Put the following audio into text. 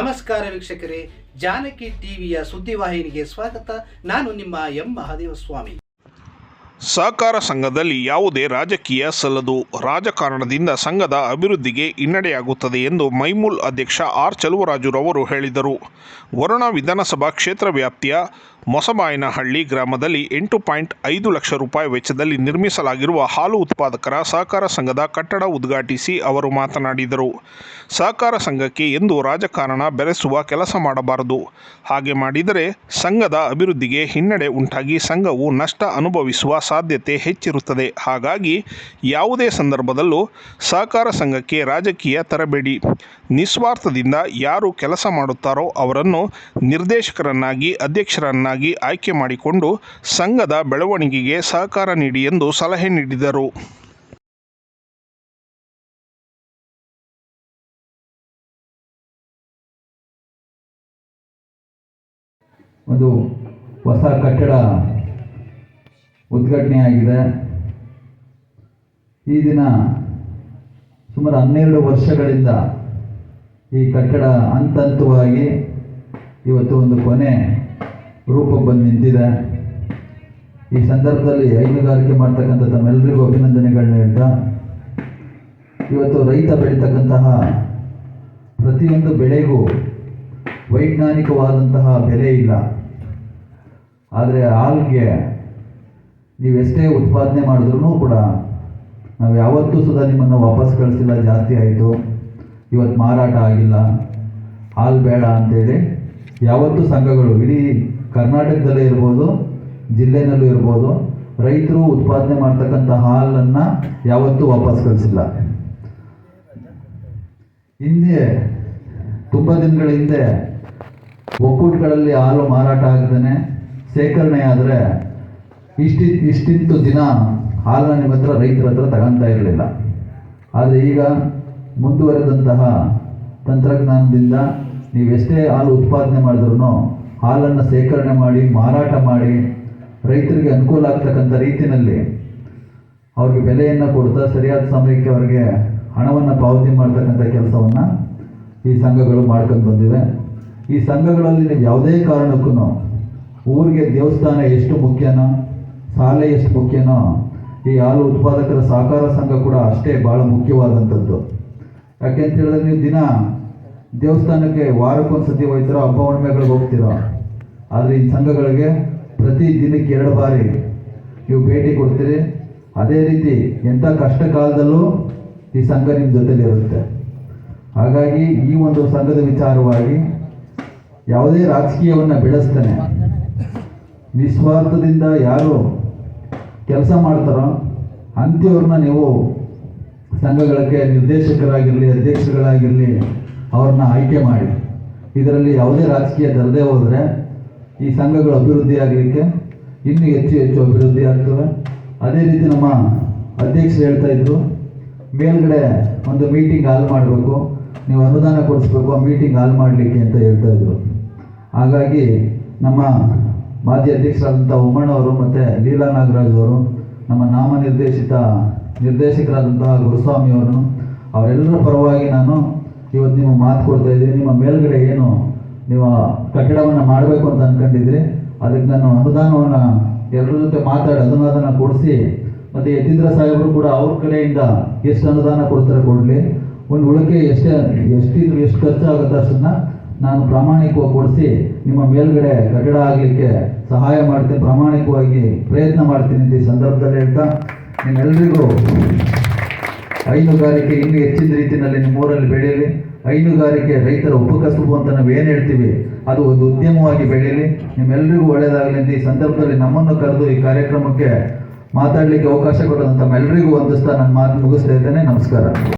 ನಮಸ್ಕಾರ ವೀಕ್ಷಕರೇ, ಜಾನಕಿ ಟಿವಿಯ ಸುದ್ದಿವಾಹಿನಿಗೆ ಸ್ವಾಗತ. ನಾನು ನಿಮ್ಮ ಎಂ. ಮಹಾದೇವ ಸ್ವಾಮಿ ಸಹಕಾರ ಸಂಘದಲ್ಲಿ ಯಾವುದೇ ರಾಜಕೀಯ ಸಲ್ಲದು ರಾಜಕಾರಣದಿಂದ ಸಂಘದ ಅಭಿವೃದ್ಧಿಗೆ ಹಿನ್ನಡೆಯಾಗುತ್ತದೆ ಎಂದು ಮೈಮೂಲ್ ಅಧ್ಯಕ್ಷ ಆರ್ ಚಲುವರಾಜುರವರು ಹೇಳಿದರು. ವರುಣ ವಿಧಾನಸಭಾ ಕ್ಷೇತ್ರ ವ್ಯಾಪ್ತಿಯ ಮೊಸಬಾಯನಹಳ್ಳಿ ಗ್ರಾಮದಲ್ಲಿ ಎಂಟು ಪಾಯಿಂಟ್ ಐದು ಲಕ್ಷ ರೂಪಾಯಿ ವೆಚ್ಚದಲ್ಲಿ ನಿರ್ಮಿಸಲಾಗಿರುವ ಹಾಲು ಉತ್ಪಾದಕರ ಸಹಕಾರ ಸಂಘದ ಕಟ್ಟಡ ಉದ್ಘಾಟಿಸಿ ಅವರು ಮಾತನಾಡಿದರು. ಸಹಕಾರ ಸಂಘಕ್ಕೆ ಎಂದು ರಾಜಕಾರಣ ಬೆರೆಸುವ ಕೆಲಸ ಮಾಡಬಾರದು. ಹಾಗೆ ಮಾಡಿದರೆ ಸಂಘದ ಅಭಿವೃದ್ಧಿಗೆ ಹಿನ್ನಡೆ ಉಂಟಾಗಿ ಸಂಘವು ನಷ್ಟ ಅನುಭವಿಸುವ ಸಾಧ್ಯತೆ ಹೆಚ್ಚಿರುತ್ತದೆ. ಹಾಗಾಗಿ ಯಾವುದೇ ಸಂದರ್ಭದಲ್ಲೂ ಸಹಕಾರ ಸಂಘಕ್ಕೆ ರಾಜಕೀಯ ತರಬೇಡಿ. ನಿಸ್ವಾರ್ಥದಿಂದ ಯಾರು ಕೆಲಸ ಮಾಡುತ್ತಾರೋ ಅವರನ್ನು ನಿರ್ದೇಶಕರನ್ನಾಗಿ ಅಧ್ಯಕ್ಷರನ್ನಾಗಿ ಆಯ್ಕೆ ಮಾಡಿಕೊಂಡು ಸಂಘದ ಬೆಳವಣಿಗೆಗೆ ಸಹಕಾರ ನೀಡಿ ಎಂದು ಸಲಹೆ ನೀಡಿದರು. ಒಂದು ಹೊಸ ಕಟ್ಟಡ ಉದ್ಘಾಟನೆಯಾಗಿದೆ. ಈ ದಿನ ಸುಮಾರು ಹನ್ನೆರಡು ವರ್ಷಗಳಿಂದ ಈ ಕಟ್ಟಡ ಹಂತ ಹಂತವಾಗಿ ಇವತ್ತು ಒಂದು ಕೊನೆ ರೂಪಕ್ಕೆ ಬಂದು ನಿಂತಿದೆ. ಈ ಸಂದರ್ಭದಲ್ಲಿ ಹೈನುಗಾರಿಕೆ ಮಾಡ್ತಕ್ಕಂಥ ತಮ್ಮೆಲ್ಲರಿಗೂ ಅಭಿನಂದನೆಗಳನ್ನ ಹೇಳ್ತಾ, ಇವತ್ತು ರೈತ ಬೆಳೀತಕ್ಕಂತಹ ಪ್ರತಿಯೊಂದು ಬೆಳೆಗೂ ವೈಜ್ಞಾನಿಕವಾದಂತಹ ಬೆಲೆ ಇಲ್ಲ. ಆದರೆ ಹಾಲ್ಗೆ ನೀವೆಷ್ಟೇ ಉತ್ಪಾದನೆ ಮಾಡಿದ್ರೂ ಕೂಡ ನಾವು ಯಾವತ್ತೂ ಸುಧಾ ನಿಮ್ಮನ್ನು ವಾಪಸ್ ಕಳಿಸಿಲ್ಲ, ಜಾಸ್ತಿ ಆಯಿತು. ಇವತ್ತು ಮಾರಾಟ ಆಗಿಲ್ಲ. ಹಾಲು ಬೇಡ ಅಂತೇಳಿ ಯಾವತ್ತೂ ಸಂಘಗಳು, ಇಡೀ ಕರ್ನಾಟಕದಲ್ಲೇ ಇರ್ಬೋದು, ಜಿಲ್ಲೆನಲ್ಲೂ ಇರ್ಬೋದು, ರೈತರು ಉತ್ಪಾದನೆ ಮಾಡ್ತಕ್ಕಂಥ ಹಾಲನ್ನು ಯಾವತ್ತೂ ವಾಪಸ್ ಕಳಿಸಿಲ್ಲ. ಹಿಂದೆ, ತುಂಬ ದಿನಗಳ ಹಿಂದೆ ಒಕ್ಕೂಟಗಳಲ್ಲಿ ಹಾಲು ಮಾರಾಟ ಆಗದೇ ಶೇಖರಣೆ ಆದರೆ ಇಷ್ಟಿ, ಇಷ್ಟಿಂತು ದಿನ ಹಾಲನ್ನ ನಿಮ್ಮ ಹತ್ರ ರೈತರ ಹತ್ರ ತಗೊಂತಾ ಇರಲಿಲ್ಲ. ಆದರೆ ಈಗ ಮುಂದುವರೆದಂತಹ ತಂತ್ರಜ್ಞಾನದಿಂದ ನೀವೆಷ್ಟೇ ಹಾಲು ಉತ್ಪಾದನೆ ಮಾಡಿದ್ರೂ ಹಾಲನ್ನು ಶೇಖರಣೆ ಮಾಡಿ, ಮಾರಾಟ ಮಾಡಿ ರೈತರಿಗೆ ಅನುಕೂಲ ಆಗ್ತಕ್ಕಂಥ ರೀತಿಯಲ್ಲಿ ಅವ್ರಿಗೆ ಬೆಲೆಯನ್ನು ಕೊಡ್ತಾ ಸರಿಯಾದ ಸಮಯಕ್ಕೆ ಅವರಿಗೆ ಹಣವನ್ನು ಪಾವತಿ ಮಾಡ್ತಕ್ಕಂಥ ಕೆಲಸವನ್ನು ಈ ಸಂಘಗಳು ಮಾಡ್ಕೊಂಡು ಬಂದಿವೆ. ಈ ಸಂಘಗಳಲ್ಲಿ ನೀವು ಯಾವುದೇ ಕಾರಣಕ್ಕೂ ಊರಿಗೆ ದೇವಸ್ಥಾನ ಎಷ್ಟು ಮುಖ್ಯನೋ, ಶಾಲೆ ಎಷ್ಟು ಮುಖ್ಯನೋ, ಈ ಹಾಲು ಉತ್ಪಾದಕರ ಸಹಕಾರ ಸಂಘ ಕೂಡ ಅಷ್ಟೇ ಭಾಳ ಮುಖ್ಯವಾದಂಥದ್ದು. ಯಾಕೆ ಅಂತ ಹೇಳಿದ್ರೆ ನೀವು ದಿನ ದೇವಸ್ಥಾನಕ್ಕೆ ವಾರಕ್ಕೊಂದು ವಾರಕ್ಕೊಂದ್ಸತಿ ಹೋಗ್ತೀರೋ, ಹಬ್ಬ ಹುಣ್ಣಿಮೆಗಳಿಗೆ ಹೋಗ್ತೀರೋ? ಆದರೆ ಈ ಸಂಘಗಳಿಗೆ ಪ್ರತಿ ದಿನಕ್ಕೆ ಎರಡು ಬಾರಿ ನೀವು ಭೇಟಿ ಕೊಡ್ತೀರಿ. ಅದೇ ರೀತಿ ಎಂಥ ಕಷ್ಟ ಕಾಲದಲ್ಲೂ ಈ ಸಂಘ ನಿಮ್ಮ ಜೊತೆಲಿರುತ್ತೆ ಹಾಗಾಗಿ ಈ ಒಂದು ಸಂಘದ ವಿಚಾರವಾಗಿ ಯಾವುದೇ ರಾಜಕೀಯವನ್ನು ಬೆಳೆಸ್ತಾನೆ ನಿಸ್ವಾರ್ಥದಿಂದ ಯಾರು ಕೆಲಸ ಮಾಡ್ತಾರೋ ಅಂಥವ್ರನ್ನ ನೀವು ಸಂಘಗಳಿಗೆ ನಿರ್ದೇಶಕರಾಗಿರಲಿ ಅಧ್ಯಕ್ಷರುಗಳಾಗಿರಲಿ ಅವ್ರನ್ನ ಆಯ್ಕೆ ಮಾಡಿ ಇದರಲ್ಲಿ ಯಾವುದೇ ರಾಜಕೀಯ ತರದೇ ಹೋದರೆ ಈ ಸಂಘಗಳು ಅಭಿವೃದ್ಧಿ ಆಗಲಿಕ್ಕೆ ಇನ್ನೂ ಹೆಚ್ಚು ಹೆಚ್ಚು ಅಭಿವೃದ್ಧಿ ಆಗ್ತವೆ. ಅದೇ ರೀತಿ ನಮ್ಮ ಅಧ್ಯಕ್ಷರು ಹೇಳ್ತಾ ಇದ್ರು, ಮೇಲ್ಗಡೆ ಒಂದು ಮೀಟಿಂಗ್ ಹಾಲ್ ಮಾಡಬೇಕು, ನೀವು ಅನುದಾನ ಕೊಡಿಸ್ಬೇಕು, ಆ ಮೀಟಿಂಗ್ ಹಾಲ್ ಮಾಡಲಿಕ್ಕೆ ಅಂತ ಹೇಳ್ತಾ ಇದ್ರು. ಹಾಗಾಗಿ ನಮ್ಮ ಮಾಜಿ ಅಧ್ಯಕ್ಷರಾದಂಥ ಉಮ್ಮಣ್ಣವರು ಮತ್ತು ಲೀಲಾ ನಾಗರಾಜ್ ಅವರು, ನಮ್ಮ ನಾಮನಿರ್ದೇಶಿತ ನಿರ್ದೇಶಕರಾದಂತಹ ಗುರುಸ್ವಾಮಿಯವರು ಅವರೆಲ್ಲರ ಪರವಾಗಿ ನಾನು ಇವತ್ತು ನಿಮ್ಮ ಮಾತು ಕೊಡ್ತಾ ಇದ್ದೀನಿ ನಿಮ್ಮ ಮೇಲ್ಗಡೆ ಏನು ನೀವು ಕಟ್ಟಡವನ್ನು ಮಾಡಬೇಕು ಅಂತ ಅಂದ್ಕೊಂಡಿದ್ರಿ ಅದಕ್ಕೆ ನಾನು ಅನುದಾನವನ್ನು ಎಲ್ಲರ ಜೊತೆ ಮಾತಾಡಿ ಅನುದಾನ ಕೊಡಿಸಿ, ಮತ್ತು ಯತೀಂದ್ರ ಸಾಹೇಬರು ಕೂಡ ಅವ್ರ ಕಡೆಯಿಂದ ಎಷ್ಟು ಅನುದಾನ ಕೊಡ್ತಾರೆ ಕೊಡಲಿ. ಒಂದು ಉಳಿಕೆ ಎಷ್ಟೇ, ಎಷ್ಟಿದ್ರು ಎಷ್ಟು ಖರ್ಚಾಗುತ್ತೆ ಅಷ್ಟನ್ನ ನಾನು ಪ್ರಾಮಾಣಿಕವಾಗಿ ಕೊಡಿಸಿ, ನಿಮ್ಮ ಮೇಲ್ಗಡೆ ಕಟ್ಟಡ ಆಗಲಿಕ್ಕೆ ಸಹಾಯ ಮಾಡ್ತೀನಿ, ಪ್ರಾಮಾಣಿಕವಾಗಿ ಪ್ರಯತ್ನ ಮಾಡ್ತೀನಿ ಅಂತ ಈ ಸಂದರ್ಭದಲ್ಲಿ ಹೇಳ್ತಾ ನಿಮ್ಮೆಲ್ಲರಿಗೂ ಹೈನುಗಾರಿಕೆ ಇನ್ನೂ ಹೆಚ್ಚಿನ ರೀತಿಯಲ್ಲಿ ನಿಮ್ಮೂರಲ್ಲಿ ಬೆಳೆಯಲಿ. ಹೈನುಗಾರಿಕೆ ರೈತರ ಉಪಕಸುಬು ಅಂತ ನಾವು ಏನು ಹೇಳ್ತೀವಿ? ಅದು ಒಂದು ಉದ್ಯಮವಾಗಿ ಬೆಳೆಯಲಿ. ನಿಮ್ಮೆಲ್ಲರಿಗೂ ಒಳ್ಳೆಯದಾಗಲಿ ಅಂತ ಈ ಸಂದರ್ಭದಲ್ಲಿ ನಮ್ಮನ್ನು ಕರೆದು ಈ ಕಾರ್ಯಕ್ರಮಕ್ಕೆ ಮಾತಾಡಲಿಕ್ಕೆ ಅವಕಾಶ ಕೊಟ್ಟಂತ ತಮ್ಮೆಲ್ಲರಿಗೂ ವಂದಿಸ್ತಾ ನನ್ನ ಮಾತು ಮುಗಿಸ್ತಾ ಇದ್ದೇನೆ. ನಮಸ್ಕಾರ.